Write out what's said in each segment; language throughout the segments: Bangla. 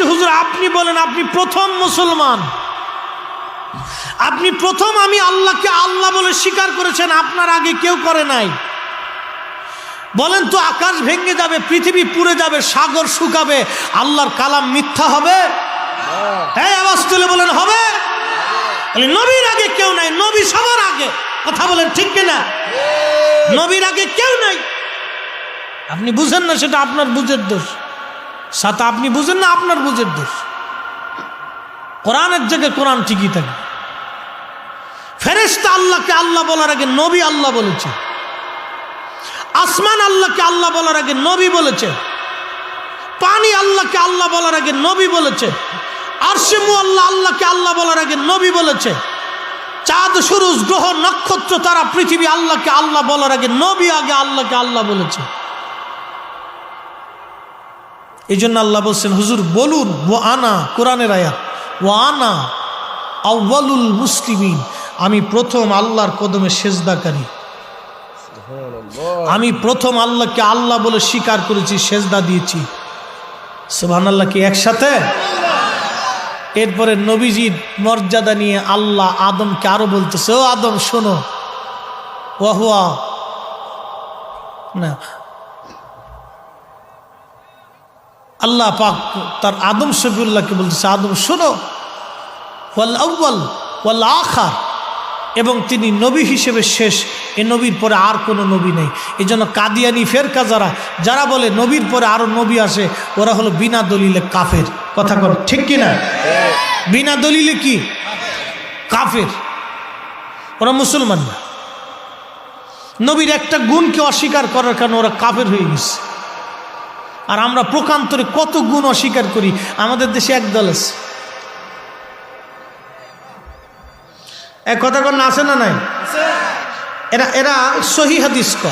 বলছে হুজুর আপনি বলেন আপনি প্রথম মুসলমান। আপনি প্রথম আমি আল্লাহকে আল্লাহ বলে স্বীকার করেছেন আপনার আগে কেউ করে নাই। বলেন তো আকাশ ভেঙে যাবে পৃথিবী পুড়ে যাবে সাগর শুকাবে আল্লাহর কালাম মিথ্যা হবে? হ্যাঁ আওয়াজ তুলে বলেন হবে। নবীর আগে কেউ নাই নবী সবার আগে। কথা বলেন ঠিক কিনা? নবীর আগে কেউ নাই। আপনি বুঝেন না সেটা আপনার বুঝের দোষ। সাথে আপনি বুঝেন না, আপনার বুঝের দোষ। কোরআনের জায়গায় কোরআন ঠিকই থাকে। ফেরেস্তা আল্লাহকে আল্লাহ বলার আগে নবী আল্লাহ বলেছে। আসমান আল্লাহকে আল্লাহ বলার আগে নবী বলেছে। পানি আল্লাহকে আল্লাহ বলার আগে নবী বলেছে। আরশেমু আল্লাহ আল্লাহকে আল্লাহ বলার আগে নবী বলেছে। চাঁদ, সুরুজ, গ্রহ, নক্ষত্র, তারা, পৃথিবী আল্লাহকে আল্লাহ বলার আগে নবী আগে আল্লাহকে আল্লাহ বলেছে। এই জন্য আল্লাহ বলছেন, হুজুর, বলুন, ও আনা, কোরআনের আয়াত, ও আনা আউ্বালুল মুসলিমিন, আমি প্রথম আল্লাহর কদমে সেজদাকারী। আমি প্রথম আল্লাহকে আল্লাহ বলে স্বীকার করেছি, সেজদা দিয়েছি। সুবহান আল্লাহ কি একসাথে? এরপরে নবীজির মর্যাদা নিয়ে আল্লাহ আদমকে আরও বলতেছে, ও আদম, শোনো ওয়াহুয়া না আল্লাহ পাক তার আদম শফিউল্লাহকে বলতেছে, আদম, শোনো। ওয়াল আউ্বাল ওয়াল আখার। এবং তিনি নবী হিসেবে শেষ। এ নবীর পরে আর কোনো নবী নেই। এই জন্য কাদিয়ানি ফেরকা যারা যারা বলে নবীর পরে আরও নবী আসে, ওরা হলো বিনা দলিলে কাফের। কথা কর ঠিক কি না বিনা দলিলে কি? কাফের। ওরা মুসলমান না। নবীর একটা গুণকে অস্বীকার করার কারণে ওরা কাফের হয়ে গেছে। আর আমরা প্রকান্তরে কত গুণ অস্বীকার করি? আমাদের দেশে একদল আছে। এক কথা কন আছে না নাই? এরা এরা সহি হাদিস ক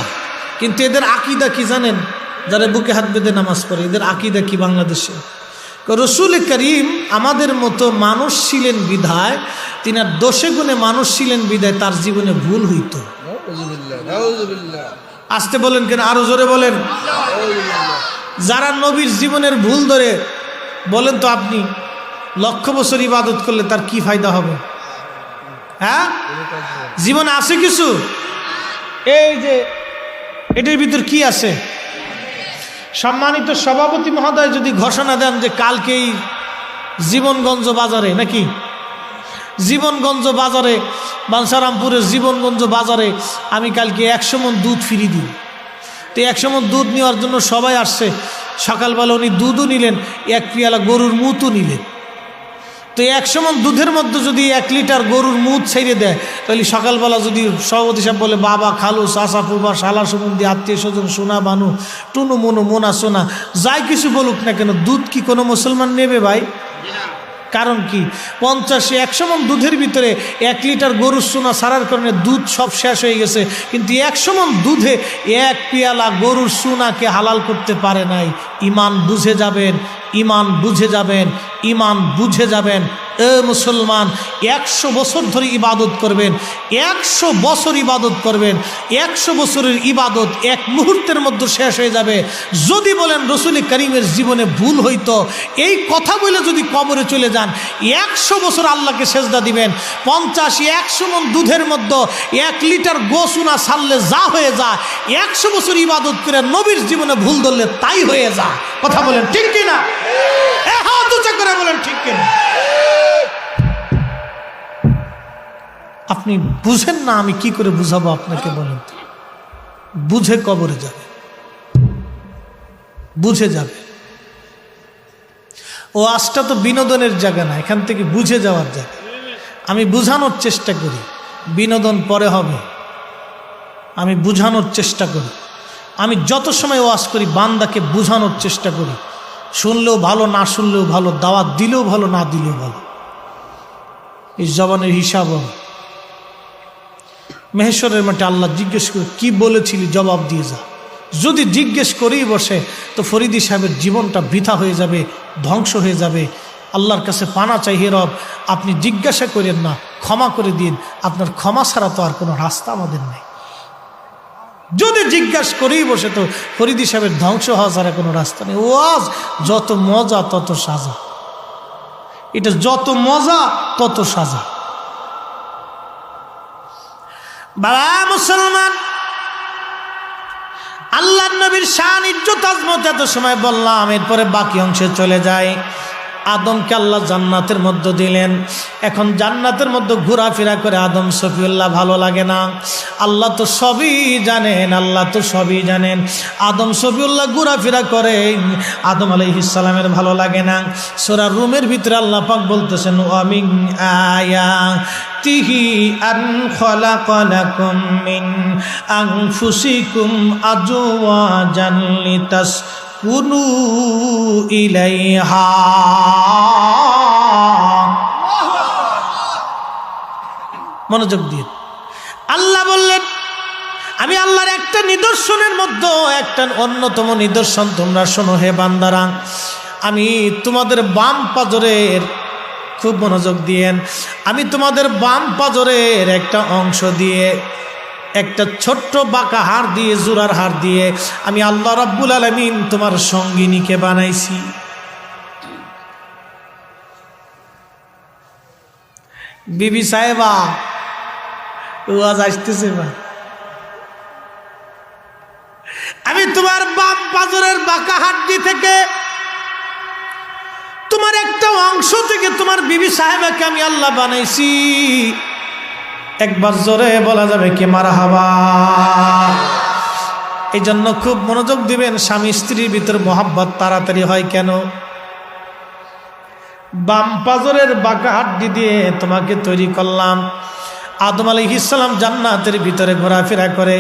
কিন্তু এদের আকিদা কি জানেন? যারা বুকে হাত বেঁধে নামাজ পড়ে এদের আকিদা কি বাংলাদেশে? রসুল করিম আমাদের মতো মানুষ ছিলেন বিধায় তিনার দোষে গুণে মানুষ ছিলেন বিধায় তার জীবনে ভুল হইত। আসতে বলেন কেন আরও জোরে বলেন। যারা নবীর জীবনের ভুল ধরে বলেন তো আপনি, লক্ষ বছর ইবাদত করলে তার কি ফায়দা হবে? হ্যাঁ? জীবন আছে কিছু? এই যে, এটির ভিতর কি আছে? সম্মানিত সভাপতি মহোদয় যদি ঘোষণা দেন যে কালকেই জীবনগঞ্জ বাজারে নাকি? জীবনগঞ্জ বাজারে বাঞ্সারামপুরের জীবনগঞ্জ বাজারে আমি কালকে একশো মন দুধ ফিরি দিই। তো একশো মন দুধ নেওয়ার জন্য সবাই আসছে। সকালবেলা উনি দুধও নিলেন, এক পিয়ালা গরুর মুতও নিলেন। তো একশো মন দুধের মধ্যে যদি এক লিটার গরুর মুদ ছেড়ে দেয়, তাহলে সকালবেলা যদি সভাপতি সাহেব বলে, বাবা, খালু চাষা ফুবা শালা সুমন্দি আত্মীয় স্বজন, সোনা, বানু, টুনু, মনু, মোনা, সোনা, যাই কিছু বলুক না কেন, দুধ কি কোনো মুসলমান নেবে ভাই? কারণ কি? পঞ্চাশে একশো মন দুধের ভিতরে এক লিটার গরুর সোনা সারার কারণে দুধ সব শেষ হয়ে গেছে। কিন্তু একশো মন দুধে এক পেয়ালা গরুর সোনাকে হালাল করতে পারে নাই। ইমান বুঝে যাবেন ইমান বুঝে যাবেন, ইমান বুঝে যাবেন। এ মুসলমান, একশো বছর ধরে ইবাদত করবেন, একশো বছর ইবাদত করবেন, একশো বছরের ইবাদত এক মুহূর্তের মধ্যে শেষ হয়ে যাবে। যদি বলেন রসুল করিমের জীবনে ভুল হইতো, এই কথা বলে যদি কবরে চলে যান, একশো বছর আল্লাহকে সেজদা দিবেন, পঞ্চাশ, একশো মন দুধের মধ্যে এক লিটার গোসুনা সারলে যা হয়ে যা একশো বছর ইবাদত করে নবীর জীবনে ভুল ধরলে তাই হয়ে যা কথা বলেন ঠিক কিনা? এ হাত বলেন, ঠিক আপনি বুঝেন না আমি কি করে বুঝাবো আপনাকে বলেন? বুঝে কবরে যাবে। বুঝে যাবে। ও আজটা তো বিনোদনের জায়গা না, এখান থেকে বুঝে যাওয়ার জায়গা। আমি বুঝানোর চেষ্টা করি। বিনোদন পরে হবে। আমি বুঝানোর চেষ্টা করি। আমি যত সময় ওয়াজ করি, বান্দাকে বুঝানোর চেষ্টা করি। শুনলেও ভালো, না শুনলেও ভালো, দাওয়াত দিলেও ভালো, না দিলেও ভালো। এই জবানের হিসাব মেহেশ্বরের মাঠে আল্লাহ জিজ্ঞেস করে, কি বলেছিলি? জবাব দিয়ে যা। যদি জিজ্ঞেস করেই বসে, তো ফরিদি সাহেবের জীবনটা বৃথা হয়ে যাবে, ধ্বংস হয়ে যাবে। আল্লাহর কাছে পানা চাই, হে রব, আপনি জিজ্ঞাসা করেন না, ক্ষমা করে দিন। আপনার ক্ষমা ছাড়া তো আর কোনো রাস্তা আমাদের নেই। যদি জিজ্ঞাসা করেই বসে তো ফরিদি সাহেবের ধ্বংস হওয়া ছাড়া কোনো রাস্তা নেই। ওয়াজ, যত মজা, তত সাজা। এটা যত মজা, তত সাজা। বাবা, মুসলমান আল্লাহ নবীর শান, ইজ্জত, আজমত এত সময় বললাম, এরপরে বাকি অংশে চলে যায় আদমকে আল্লাহ জান্নাতের মধ্যে দিলেন। এখন জান্নাতের মধ্যে ঘোরাফেরা করে আদম সফিউল্লাহ ভালো লাগে না। আল্লাহ তো সবই জানেন, আল্লাহ তো সবই জানেন। আদম সফিউল্লাহ ঘোরাফেরা করে আদম আলাইহিসালামের ভালো লাগে না। সোরা রুমের ভিতরে আল্লাহ পাক বলতেছেন অমিং আয়া তিহি আন কুনু ইলাইহা। মনোযোগ দিয়ে। আল্লাহ বললেন, আমি আল্লাহর একটা নিদর্শনের মধ্যে একটা অন্যতম নিদর্শন, তোমরা শোনো হে বান্দারা, আমি তোমাদের বাম পাজরের, খুব মনোযোগ দিয়েন, আমি তোমাদের বাম পাজরের একটা অংশ দিয়ে একটা ছোট্ট বাঁকা হার দিয়ে, জোড়ার হার দিয়ে আমি আল্লাহ রাব্বুল আলমিন তোমার সঙ্গিনীকে বানাইছি। বিবি সাহেবা ওয়াজ আসতেছে বা আমি তোমার বাপ পাজরের বাঁকা হাড্ডি থেকে, তোমার একটা অংশ থেকে তোমার বিবি সাহেবাকে আমি আল্লাহ বানাইছি। একবার জোরে বলা যাবে কি মারা হাবা এই জন্য খুব মনোযোগ দিবেন, স্বামী স্ত্রীর ভিতর মোহাব্বত তাড়াতাড়ি হয় কেন? বাম পাজরের বাঁকা হাড্ডি দিয়ে তোমাকে তৈরি করলাম। আদম আলী ইসলাম জান্নাতের ভিতরে ঘোরাফেরা করে।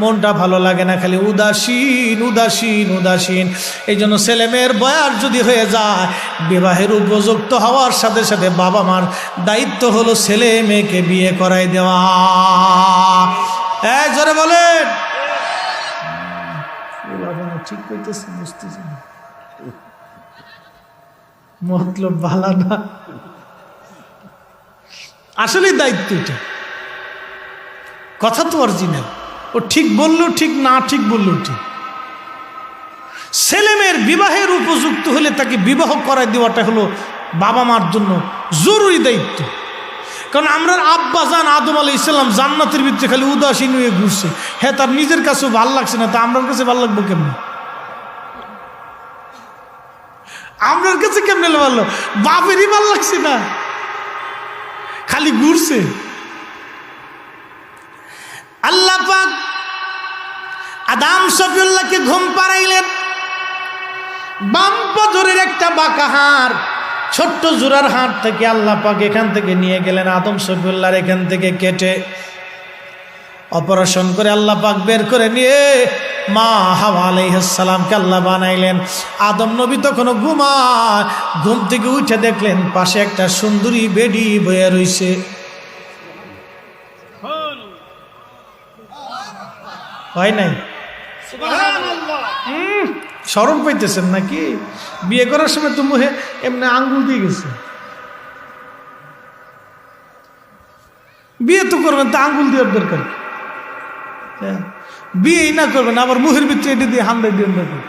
মনটা ভালো লাগে না, খালি উদাসীন উদাসীন উদাসীন। এই জন্য ছেলে মেয়ের বয়ার যদি হয়ে যায়, বিবাহের উপযুক্ত হওয়ার সাথে সাথে বাবা মার দায়িত্ব হলো ছেলে মেয়েকে বিয়ে করাই দেওয়া। এই জোরে বলেন। ঠিক করতেছে বুঝতেছি মতলব ভালা না। আসলে দায়িত্ব এটা। কথা তো অরিজিনাল ও ঠিক বলল ঠিক, না ঠিক বলল ঠিক। ছেলেমেয়ের বিবাহের উপযুক্ত হলে তাকে বিবাহ করাই দেওয়াটা হলো বাবা মার জন্য জরুরি দায়িত্ব। কারণ আমরা আব্বা, জান আদম আলী ইসলাম জান্নাতের ভিতরে খালি উদাসীন হয়ে ঘুরছে। হ্যাঁ তার নিজের কাছেও ভালো লাগছে না, তা আমরার কাছে ভালো লাগবো কেমন? আমরার কাছে কেমনে ভালো বাপেরই ভালো লাগছে না। খালি ঘুরছে। আল্লাহ পাক আদাম সফিউল্লাহকে ঘুম পাড়াইলেন। বাম পজরের একটা বাঁকা হাড়, ছোট্ট জোড়ার হাট থেকে আল্লাহ পাক এখান থেকে নিয়ে গেলেন আদম সফিউল্লাহর এখান থেকে কেটে। অপারেশন করে আল্লাহ পাক বের করে নিয়ে মা হাওয়া আলাইহাসালামকে আল্লাহ বানাইলেন। আদম নবী তখনও ঘুমা ঘুম থেকে উঠে দেখলেন পাশে একটা সুন্দরী বেডি বয়ে রইছে। হয় নাই? হুম, শরম পাইতেছেন নাকি? বিয়ে করার সময় তো মুহে এমনি আঙ্গুল দিয়ে গেছে। বিয়ে তো করবেন তা আঙ্গুল দেওয়ার দরকার? হ্যাঁ, বিয়েই না করবেন আবার মুহের ভিতরে এটা দিয়ে হান্দাই দিয়ে দরকার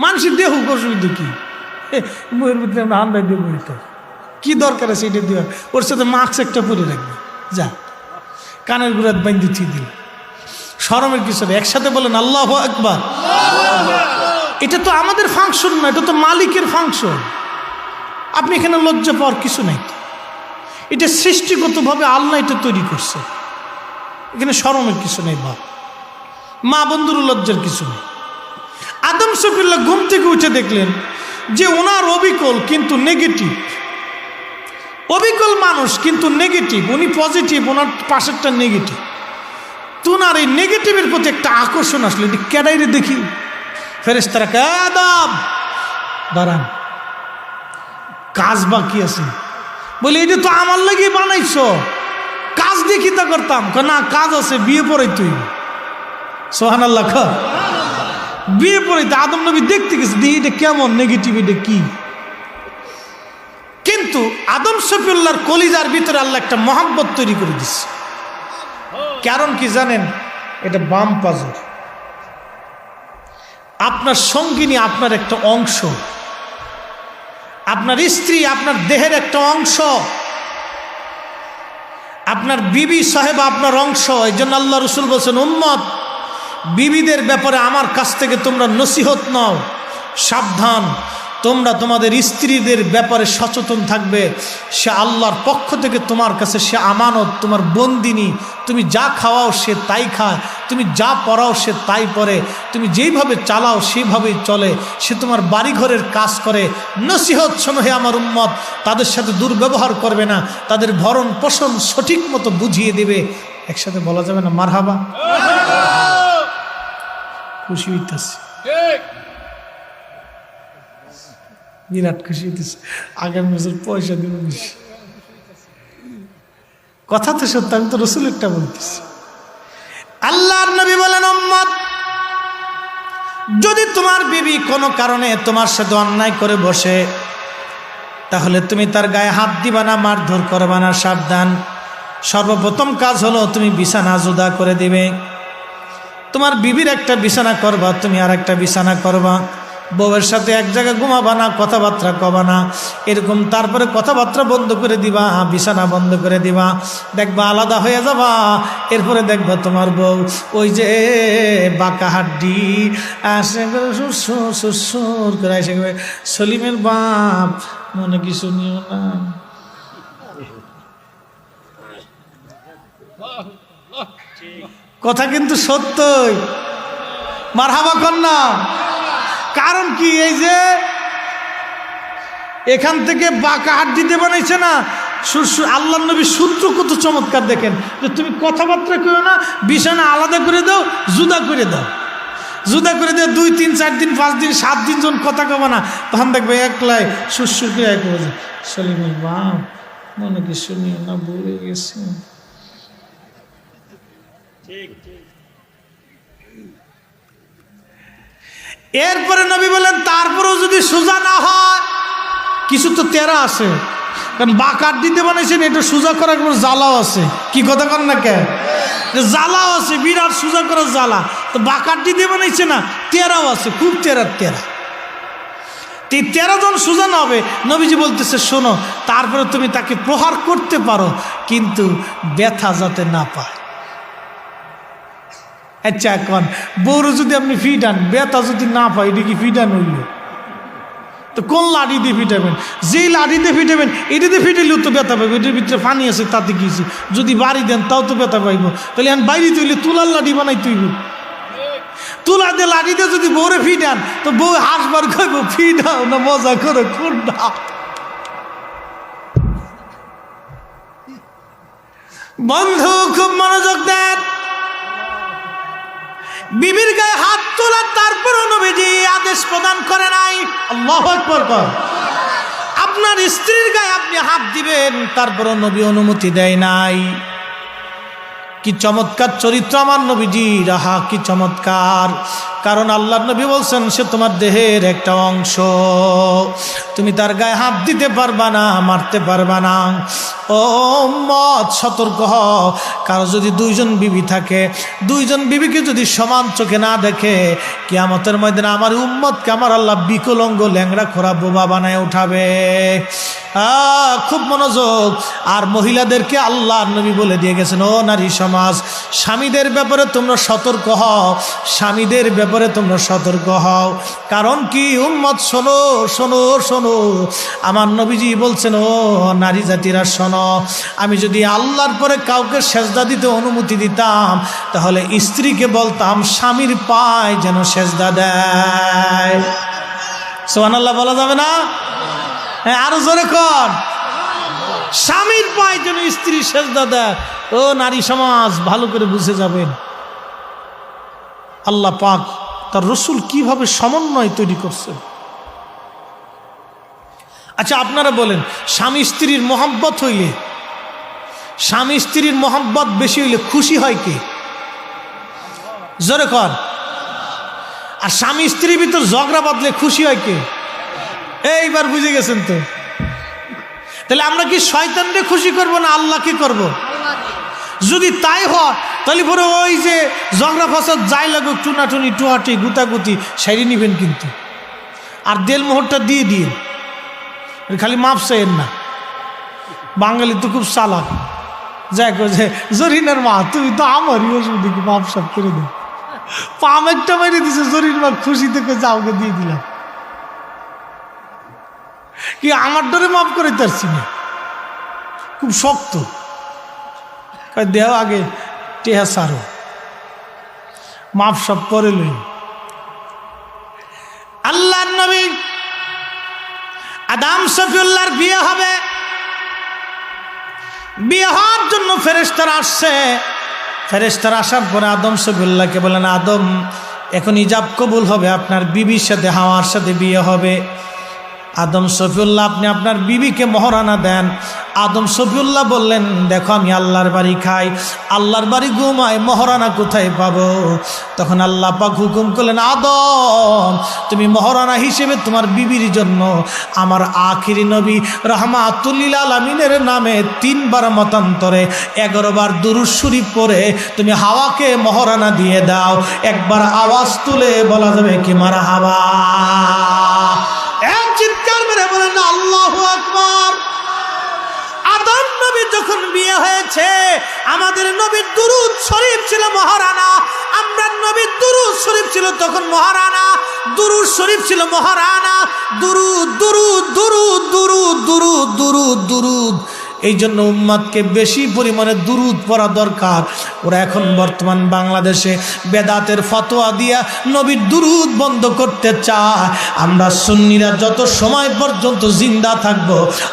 মানুষের দেহ অসুবিধা কি? মুহের ভিতরে আমরা হান্দাই দিয়ে বইতে কি দরকার আছে এটা দেওয়ার? ওর সাথে মাস্ক একটা পরে রাখবে। যা কানের গুড়াত বাইন্দি থি দিল। সরমের কিছু একসাথে বলেন, আল্লাহ একবার এটা তো আমাদের ফাংশন না, এটা তো মালিকের ফাংশন। আপনি এখানে লজ্জা পাওয়ার কিছু নেই এটা সৃষ্টিগতভাবে আল্লাহ এটা তৈরি করছে। এখানে সরমের কিছু নেই, বাপ। মা বন্ধুর লজ্জার কিছু নেই। আদম সফিল্লা ঘুম থেকে উঠে দেখলেন যে ওনার অবিকল কিন্তু নেগেটিভ। অবিকল মানুষ কিন্তু নেগেটিভ, উনি পজিটিভ, ওনার পাশেরটা নেগেটিভ। তোনার এই নেগেটিভের প্রতি একটা আকর্ষণ আসলে। এটি ক্যাডাইরে দেখি। ফেরেস তারা কাদাম দাঁড়ান। কাজ বাকি আছে। বলে এটা তো আমার লাগে বানাইছ। কাজ কি তা করতাম। না, কাজ আছে, বিয়ে পরে তুই। সোহান আল্লাহ বিয়ে পরে তো আদম নবী দেখতে গেছে। দিয়ে এটা কেমন, নেগেটিভ, এটা কি? কিন্তু আদম শফিউল্লাহর কলিজার ভিতরে আল্লাহ একটা মহাব্বত তৈরি করে দিচ্ছে কারণ কি জানেন? এটা বাম পাজর। আপনার সঙ্গিনী আপনার একটা অংশ। আপনার স্ত্রী আপনার দেহের একটা অংশ। আপনার বিবি সাহেব আপনার অংশ। এই জন্য আল্লাহ রসুল বলছেন, উম্মত, বিবিদের ব্যাপারে আমার কাছ থেকে তোমরা নসিহত নাও। সাবধান। তোমরা তোমাদের স্ত্রীদের ব্যাপারে সচেতন থাকবে। সে আল্লাহর পক্ষ থেকে তোমার কাছে সে আমানত তোমার বন্দিনী তুমি যা খাওয়াও সে তাই খায় তুমি যা পড়াও সে তাই পড়ে তুমি যেইভাবে চালাও সেইভাবেই চলে সে তোমার বাড়িঘরের কাজ করে। নসিহত শোনো আমার উম্মত তাদের সাথে দুর্ব্যবহার করবে না তাদের ভরণ পোষণ সঠিক মতো বুঝিয়ে দেবে। একসাথে বলা যাবে না মারহাবা। খুশি হইতেছে। বিরাট খুশি হইতেছে। আগামী বছর পয়সা দিব বেশি। কথা তো সত্য, আমি তো রসুলেরটা বলতেছি। আল্লাহ নবী বলেন যদি তোমার বিবি কোনো কারণে তোমার সাথে অন্যায় করে বসে, তাহলে তুমি তার গায়ে হাত দিবা না, মারধর করবা না, সাবধান। সর্বপ্রথম কাজ হলো তুমি বিছানা জুদা করে দিবে। তোমার বিবির একটা বিছানা করবা, তুমি আর একটা বিছানা করবা। বউয়ের সাথে এক জায়গায় ঘুমাবা না, কথাবার্তা কবা না। এরকম তারপরে কথাবার্তা বন্ধ করে দিবা, বিছানা বন্ধ করে দিবা। দেখবা আলাদা হয়ে যাবা, এরপরে দেখবা তোমার বউ ওই যে বাঁকা হাড্ডি আসে সুর সুর করে গেবে সলিমের বাপ, মনে কিছু নিও না। কথা কিন্তু সত্যই। মারহাবা কন্যা। কারণ কি? এই যে এখান থেকে বাঁকা দিতে বানাইছে না আল্লাহ নবী সূত্র কত চমৎকার দেখেন, যে তুমি কথাবার্তা করো না, বিছানা আলাদা করে দাও, জুদা করে দাও। জুদা করে দিয়ে দুই তিন চার দিন, পাঁচ দিন, সাত দিন জন কথা কবা না, তখন দেখবে একলাই সুরসুর করে এক সলিমের বাপ, মনে কি শুনিও না বলে গেছে। এরপরে নবী বলেন, তারপরেও যদি সোজা না হয়, কিছু তো তেরা আছে। কারণ বাকার দিতে বানাইছেন, এটা সোজা করার কোনো জ্বালাও আছে। কি কথা কর না কে জ্বালাও আছে, বিরাট সোজা করার জ্বালা। তো বাকার দিতে বানাইছে না, তেরাও আছে, খুব তেরার তেরা। তেরো জন সোজা না হবে, নবীজি বলতেছে, শোনো, তারপরে তুমি তাকে প্রহার করতে পারো, কিন্তু ব্যথা যাতে না পায়। আচ্ছা এখন বউরও যদি আপনি ফিটান বেতা যদি না পাই এটা কি ফিটান হইল? তো কোন লাঠি দিয়ে ফিটাবেন যেই লাঠি দিয়ে ফিটাবেন এটাতে ফিটাইলেও তো ব্যথা পাইব, এটার ভিতরে পানি আছে, তাতে গিয়েছি যদি বাড়ি দেন, তাও তো ব্যথা পাইব। তাহলে এখন বাইরে তৈলে তুলার লাঠি বানাই তৈব তুলা দিয়ে লাঠি দিয়ে যদি বউরে ফিটান তো বউ হাসবার খাইব ফিটাও না, মজা করে, কোনটা? বন্ধু, খুব মনোযোগ দেন। বিবির গায়ে হাত তোলা তারপরও নবীজি আদেশ প্রদান করে নাই। আল্লাহ আপনার স্ত্রীর গায়ে আপনি হাত দিবেন তারপর নবী অনুমতি দেয় নাই। কি চমৎকার চরিত্র আমার নবীজি রাহা কি চমৎকার। কারণ আল্লাহ নবী বলছেন, সে তোমার দেহের একটা অংশ। তুমি তার গায়ে হাত দিতে পারবা না, মারতে পারবা না। ও মত সতর্ক হও। কারও যদি দুইজন বিবি থাকে, দুইজন বিবিকে যদি সমান চোখে না দেখে, কিয়ামতের ময়দানে আমার উম্মতকে আমার আল্লাহ বিকলঙ্গ ল্যাংড়া খোরা বোবা বানায় উঠাবে। খুব মনোযোগ। আর মহিলাদেরকে আল্লাহ নবী বলে দিয়ে গেছেন, ও নারী সমাজ, স্বামীদের ব্যাপারে তোমরা সতর্ক হও। স্বামীদের ব্যাপারে তোমরা সতর্ক হও। কারণ কি? উম্মত, শোনো শোনো শোনো। আমার নবীজি বলছেন, ও নারী জাতিরা, শোনো, আমি যদি আল্লাহর পরে কাউকে সেজদা দিতে অনুমতি দিতাম, তাহলে স্ত্রীকে বলতাম, স্বামীর পায় যেন সেজদা দেয়। সোহান আল্লাহ বলা যাবে না? হ্যাঁ আরও জোরে কর। স্বামীর পায় যেন স্ত্রী সেজদা দেয়। ও নারী সমাজ, ভালো করে বুঝে যাবেন। আল্লাহ পাক তার রসুল কীভাবে সমন্বয় তৈরি করছে আচ্ছা আপনারা বলেন, স্বামী স্ত্রীর মোহাব্বত হইলে, স্বামী স্ত্রীর মোহাব্বত বেশি হইলে খুশি হয় কে? জোরে কর। আর স্বামী স্ত্রীর ভিতর ঝগড়া বাঁধলে খুশি হয় কে? এইবার বুঝে গেছেন তো? তাহলে আমরা কি শয়তানরে খুশি করব না আল্লাহকে করব। যদি তাই হয় তাহলে পরে ওই যে ঝগড়া ফাসাদ যাই লাগুক, টুনাটুনি টুয়াটি গুতাগুতি সাইরে নিবেন কিন্তু। আর দেল মোহরটা দিয়ে দিয়ে খালি মাপ চাইেন না। বাঙালি তো খুব চালাক। যাই যে, জরিনার মা, তুমি তো আমারই অসুবিধা মাপ সাপ করে দাও। পাম একটা মেরে দিছে জরির মা খুশি থেকে যাওকে দিয়ে দিলাম। কি আমার ডরে মাফ করে তারছি না? খুব শক্ত। দেহ আগে টেহা সারো। মাপ সব পরে লই। আল্লাহ নবী আদাম শফিউল্লাহর বিয়ে হবে। বিয়ে হওয়ার জন্য ফেরেস্তারা আসছে। ফেরেস্তারা আসার পরে আদম শফিউল্লাহকে বলেন আদম, এখন ইজাব কবুল হবে, আপনার বিবির সাথে, হাওয়ার সাথে বিয়ে হবে। আদম শফিউল্লাহ, আপনি আপনার বিবিকে মহারানা দেন। আদম শফিউল্লাহ বললেন, দেখো, আমি আল্লাহর বাড়ি খাই। আল্লাহর বাড়ি ঘুমাই মহারানা কোথায় পাবো? তখন আল্লাহ পাক হুকুম করলেন, আদম, তুমি মহারানা হিসেবে তোমার বিবির জন্য আমার আখিরি নবী রহমাতুল্লিল আলমিনের নামে তিনবার মতান্তরে এগারো বার দুরুজ পরে তুমি হাওয়াকে মহারানা দিয়ে দাও। একবার আওয়াজ তুলে বলা যাবে কি মারা হাওয়া চিৎকার মেরে বলেন, আল্লাহ আকবার। আদম নবী যখন বিয়ে হয়েছে, আমাদের নবীর দুরুদ শরীফ ছিল মহারানা। আমরা নবীর দুরুদ শরীফ ছিল তখন মহারানা। দুরুদ শরীফ ছিল মহারানা। দুরুদ দুরুদ দুরুদ দুরুদ দুরুদ দুরুদ দুরুদ। এই জন্য উম্মাদকে বেশি পরিমাণে দুরুদ পড়া দরকার। ওরা এখন বর্তমান বাংলাদেশে বেদাতের ফতোয়া দিয়া নবীর দুরুদ বন্ধ করতে চায়। আমরা সুন্নিরা যত সময় পর্যন্ত জিন্দা থাকব,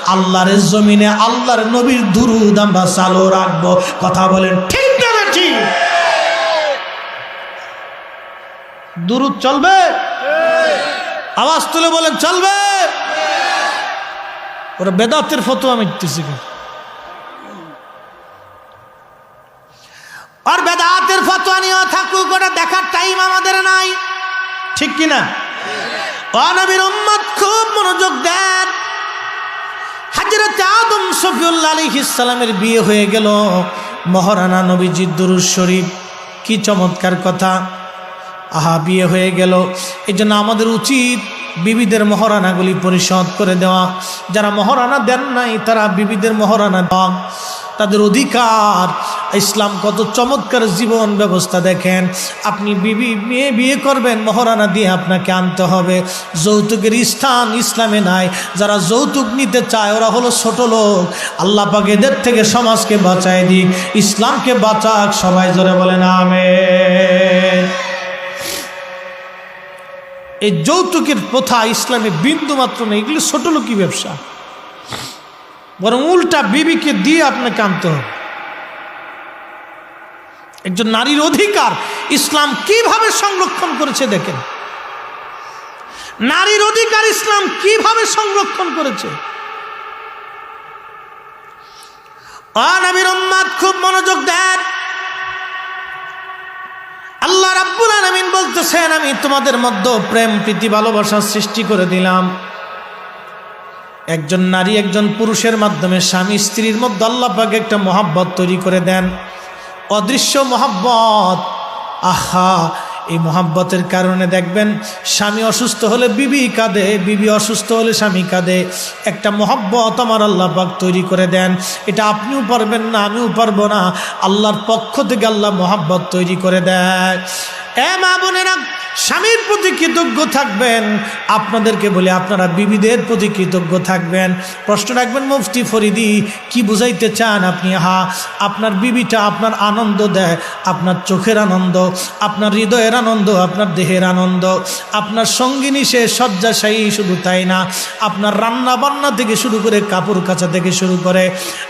আল্লাহর জমিনে আল্লাহর নবীর দুরুদ আমরা চালু রাখব। কথা বলেন ঠিক না ঠিক দুরুদ চলবে? আওয়াজ তুলে বলেন, চলবে? ওরা বেদাতের ফতোয়া মিটতেছে আর বেদাতের ফতোয়া নিয়েও থাকুক ওটা দেখার টাইম আমাদের নাই। ঠিক কিনা অনবীর উম্মত খুব মনোযোগ দেন। হাজরত আদম শফিউল্লাহ আলী ইসলামের বিয়ে হয়ে গেল। মহারানা নবীজির দুরুজ শরীফ কি চমৎকার কথা। আহা বিয়ে হয়ে গেল। এই জন্য আমাদের উচিত বিবিদের মহারানাগুলি পরিশোধ করে দেওয়া। যারা মহারানা দেন নাই তারা বিবিদের মহারানা দেওয়া তাদের অধিকার। ইসলাম কত চমৎকার জীবন ব্যবস্থা দেখেন। আপনি বিবি, মেয়ে বিয়ে করবেন, মহারানা দিয়ে আপনাকে আনতে হবে। যৌতুকের স্থান ইসলামে নাই। যারা যৌতুক নিতে চায়, ওরা হলো ছোট লোক। আল্লাহ পাক এদের থেকে সমাজকে বাঁচায় দিক। ইসলামকে বাঁচাক, সবাই জোরে বলেন, আমেন। এই যৌতুকের প্রথা ইসলামে বিন্দু মাত্র নেই। এগুলো ছোট লোকই ব্যবসা। বরং উল্টা বিবিকে দিয়ে আপনাকে আনতে হবে। একজন নারীর অধিকার ইসলাম কীভাবে সংরক্ষণ করেছে দেখেন। নারীর অধিকার ইসলাম কীভাবে সংরক্ষণ করেছে। খুব মনোযোগ দেন। আল্লাহ রাব্বুল আলামিন বলতেছেন, আমি তোমাদের মধ্যে প্রেম, প্রীতি, ভালোবাসা সৃষ্টি করে দিলাম। একজন নারী, একজন পুরুষের মাধ্যমে স্বামী স্ত্রীর মধ্যে আল্লাহ পাকে একটা মহাব্বত তৈরি করে দেন। অদৃশ্য মহাব্বত। আহা, এই মহাব্বতের কারণে দেখবেন স্বামী অসুস্থ হলে বিবি কাঁদে, বিবি অসুস্থ হলে স্বামী কাঁদে। একটা মহাব্বত আমার আল্লাহ পাক তৈরি করে দেন। এটা আপনিও পারবেন না, আমিও পারব না। আল্লাহর পক্ষ থেকে আল্লাহ মহাব্বত তৈরি করে দেয়। এ মা বোনেরা স্বামীর প্রতি কৃতজ্ঞ থাকবেন। আপনাদেরকে বলে, আপনারা বিবিদের প্রতি কৃতজ্ঞ থাকবেন। প্রশ্ন রাখবেন, মুফতি ফরিদি, কি বুঝাইতে চান আপনি? হা আপনার বিবিটা আপনার আনন্দ দেয়, আপনার চোখের আনন্দ, আপনার হৃদয়ের আনন্দ, আপনার দেহের আনন্দ। আপনার সঙ্গিনী সে শয্যাশায়ী শুধু তাই না, আপনার রান্না বান্না থেকে শুরু করে কাপড় কাচা থেকে শুরু করে,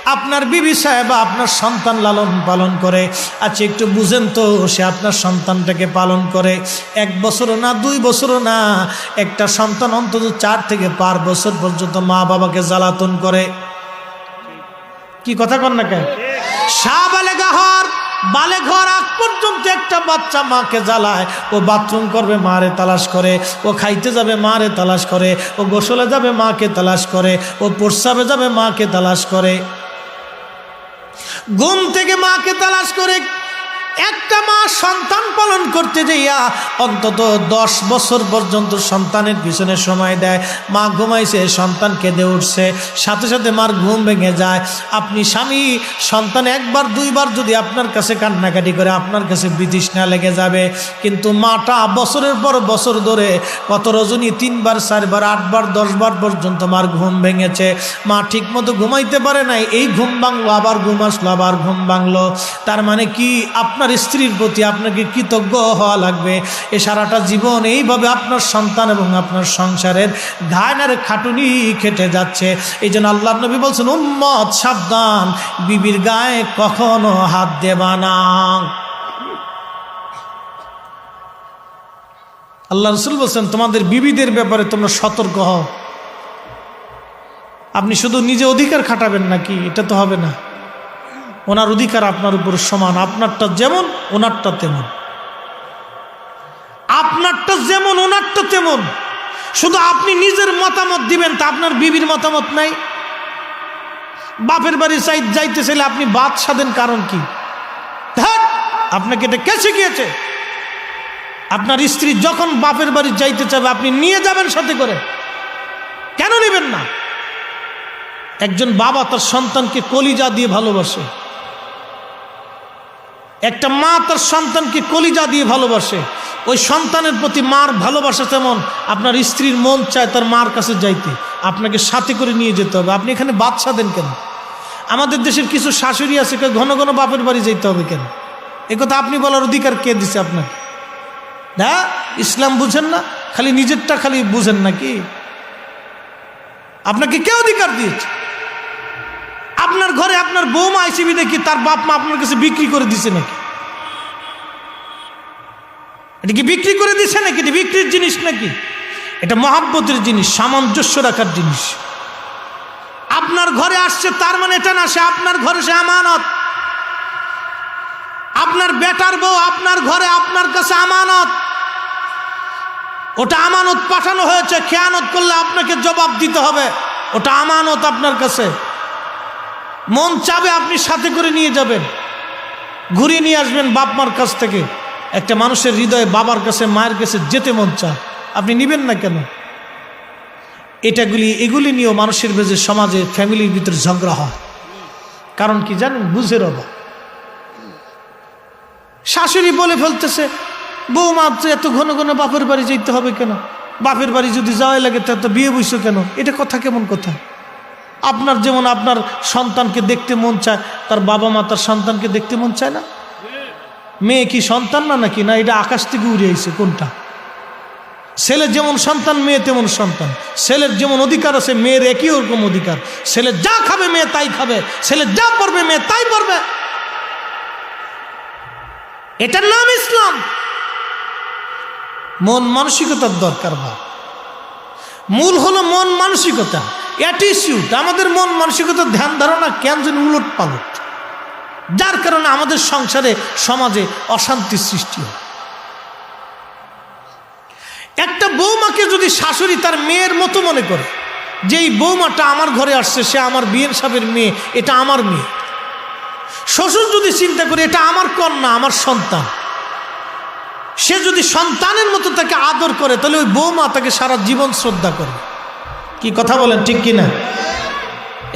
আপনার বিবি সাহেবা আপনার সন্তান লালন পালন করে। আচ্ছা একটু বুঝেন তো, সে আপনার সন্তানটাকে পালন করে। এক বছরও না, দুই বছরও না, একটা সন্তান অন্তত চার থেকে পাঁচ বছর পর্যন্ত মা বাবাকে জ্বালাতন করে। কি কথা কর না কেন? বালে ঘর আগ পর্যন্ত একটা বাচ্চা মাকে জ্বালায়। ও বাথরুম করবে, মারে তালাশ করে। ও খাইতে যাবে, মারে তালাশ করে। ও গোসলে যাবে, মাকে তালাশ করে। ও প্রস্রাবে যাবে, মাকে তালাশ করে। ঘুম থেকে মাকে তালাশ করে একটা মা সন্তান পালন করতে যাইয়া অন্তত দশ বছর পর্যন্ত সন্তানের পিছনে সময় দেয়। মা ঘুমাইছে, সন্তান কেঁদে উঠছে। সাথে সাথে মার ঘুম ভেঙে যায়। আপনি স্বামী, সন্তান একবার, দুইবার যদি আপনার কাছে কান্নাকাটি করে, আপনার কাছে বিতৃষ্ণা লেগে যাবে। কিন্তু মাটা বছরের পর বছর ধরে কত রজনী, তিনবার, চারবার, আটবার, দশবার পর্যন্ত মার ঘুম ভেঙেছে। মা ঠিকমতো ঘুমাইতে পারে নাই। এই ঘুম ভাঙলো, আবার ঘুম আসলো, আবার ঘুম ভাঙলো। তার মানে কি? আপনার স্ত্রীর প্রতি আপনাকে কৃতজ্ঞ হওয়া লাগবে। এ সারাটা জীবন এইভাবে আপনার সন্তান এবং আপনার সংসারের ঘায়নার খাটুনি খেটে যাচ্ছে। এই জন্য আল্লাহ নবী বলছেন, উম্মত, সাবধান। বিবির গায়ে কখনো হাত দেবা না। আল্লাহ রসুল বলছেন, তোমাদের বিবিদের ব্যাপারে তোমরা সতর্ক হও। আপনি শুধু নিজে অধিকার খাটাবেন নাকি? এটা তো হবে না। ওনার অধিকার আপনার উপর সমান, আপনারটা যেমন, ওনারটা তেমন। আপনারটা যেমন, ওনারটা তেমন। শুধু আপনি নিজের মতামত দিবেন, তা আপনার বিবির মতামত নাই। বাপের বাড়ি চাই যাইতে চাইলে আপনি বাদ সাধেন কারণ কি? আপনাকে এটা কে শিখিয়েছে? আপনার স্ত্রী যখন বাপের বাড়ি যাইতে চাবে আপনি নিয়ে যাবেন সাথে করে। কেন নেবেন না? একজন বাবা তার সন্তানকে কলিজা দিয়ে ভালোবাসে। একটা মা তার সন্তানকে কলিজা দিয়ে ভালোবাসে। ওই সন্তানের প্রতি মার ভালোবাসা তেমন, আপনার স্ত্রীর মন চায় তার মার কাছে যাইতে। আপনাকে সাথে করে নিয়ে যেতে হবে। আপনি এখানে বাদশা দেন কেন? আমাদের দেশের কিছু শাশুড়ি আছে কয় ঘন ঘন বাপের বাড়ি যেতে হবে কেন? কথা আপনি বলার অধিকার কে দিছে আপনাকে? না? ইসলাম বুঝেন না? খালি নিজেরটা খালি বুঝেন নাকি? আপনাকে কে অধিকার দিয়েছে? আপনার ঘরে আপনার বৌমা আইসিবি দেখি, তার বাপ মা আপনার কাছে বিক্রি করে দিছে নাকি? এটা কি বিক্রি করে দিছে নাকি? এটা বিক্রির জিনিস নাকি? এটা মহাব্বতের জিনিস, সামঞ্জস্য রাখার জিনিস। আপনার ঘরে আসছে, তার মানে এটা না, সে আপনার ঘরে, সে আমানত। আপনার বেটার বউ আপনার ঘরে, আপনার কাছে আমানত। ওটা আমানত পাঠানো হয়েছে, খেয়ানত করলে আপনাকে জবাব দিতে হবে। ওটা আমানত আপনার কাছে। মন চাবে আপনি সাথে করে নিয়ে যাবেন। ঘুরিয়ে নিয়ে আসবেন বাপ মার কাছ থেকে। একটা মানুষের হৃদয়ে বাবার কাছে, মায়ের কাছে যেতে মন চায়। আপনি নিবেন না কেন? এটাগুলি, এগুলি নিয়েও মানুষের ভেজে সমাজে, ফ্যামিলির ভিতরে ঝগড়া হয়। কারণ কি জানেন? বুঝের অভাব। শাশুড়ি বলে ফেলতেছে, বৌমা তো এত ঘন ঘন বাপের বাড়ি যেতে হবে কেন? বাপের বাড়ি যদি যাওয়াই লাগে, তা তো বিয়ে বইছো কেন? এটা কথা কেমন কথা? আপনার যেমন আপনার সন্তানকে দেখতে মন চায়, তার বাবা মা তার সন্তানকে দেখতে মন চায় না? মেয়ে কি সন্তান না নাকি? না, এটা আকাশ থেকে উড়ে আইছে, কোনটা? ছেলের যেমন সন্তান, মেয়ে তেমন সন্তান। ছেলের যেমন অধিকার আছে, মেয়ের একই ওরকম অধিকার। ছেলে যা খাবে, মেয়ে তাই খাবে। ছেলে যা পড়বে, মেয়ে তাই পড়বে। এটার নাম ইসলাম। মন মানসিকতার দরকার বা মূল হলো মন মানসিকতা। অ্যাটিচিউড আমাদের মন মানসিকতার ধ্যান ধারণা কেন যেন উলট পালট যার কারণে আমাদের সংসারে, সমাজে অশান্তির সৃষ্টি হয়। একটা বৌমাকে যদি শাশুড়ি তার মেয়ের মতো মনে করে যে এই বৌমাটা আমার ঘরে আসছে, সে আমার বিয়ের সাহেবের মেয়ে, এটা আমার মেয়ে। শ্বশুর যদি চিন্তা করে, এটা আমার কন্যা, আমার সন্তান। সে যদি সন্তানের মতো তাকে আদর করে, তাহলে ওই বৌমা তাকে সারা জীবন শ্রদ্ধা করে। কি কথা বলেন, ঠিক কি না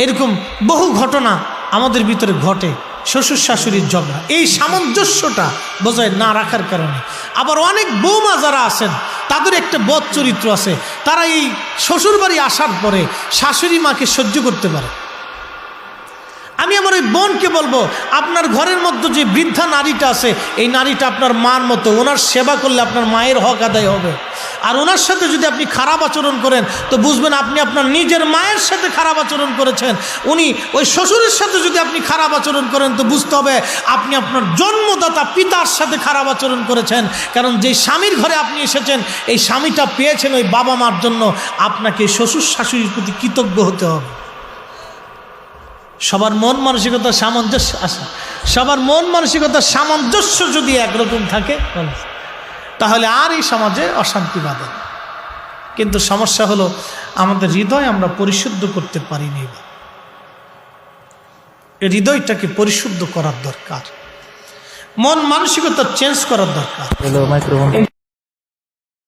এরকম বহু ঘটনা আমাদের ভিতরে ঘটে, শ্বশুর শাশুড়ির ঝগড়া। এই সামঞ্জস্যটা বজায় না রাখার কারণে। আবার অনেক বৌমা যারা আছেন, তাদের একটা বদ চরিত্র আছে। তারা এই শ্বশুর বাড়ি আসার পরে শাশুড়ি মাকে সহ্য করতে পারে। আমি আমার ওই বোনকে বলব, আপনার ঘরের মধ্যে যে বৃদ্ধা নারীটা আছে, এই নারীটা আপনার মার মতো, ওনার সেবা করলে আপনার মায়ের হক আদায় হবে। আর ওনার সাথে যদি আপনি খারাপ আচরণ করেন, তো বুঝবেন আপনি আপনার নিজের মায়ের সাথে খারাপ আচরণ করেছেন। উনি ওই শ্বশুরের সাথে যদি আপনি খারাপ আচরণ করেন, তো বুঝতে হবে আপনি আপনার জন্মদাতা পিতার সাথে খারাপ আচরণ করেছেন। কারণ যেই স্বামীর ঘরে আপনি এসেছেন, এই স্বামীটা পেয়েছেন ওই বাবা মার জন্য। আপনাকে শ্বশুর শাশুড়ির প্রতি কৃতজ্ঞ হতে হবে। সবার মন মানসিকতা সামঞ্জস্য আসে সবার মন মানসিকতা সামঞ্জস্য যদি একরকম থাকে তাহলে আর এই সমাজে অশান্তি বাঁধে। কিন্তু সমস্যা হলো, আমাদের হৃদয় আমরা পরিশুদ্ধ করতে পারিনি হৃদয়টাকে পরিশুদ্ধ করার দরকার। মন মানসিকতা চেঞ্জ করার দরকার।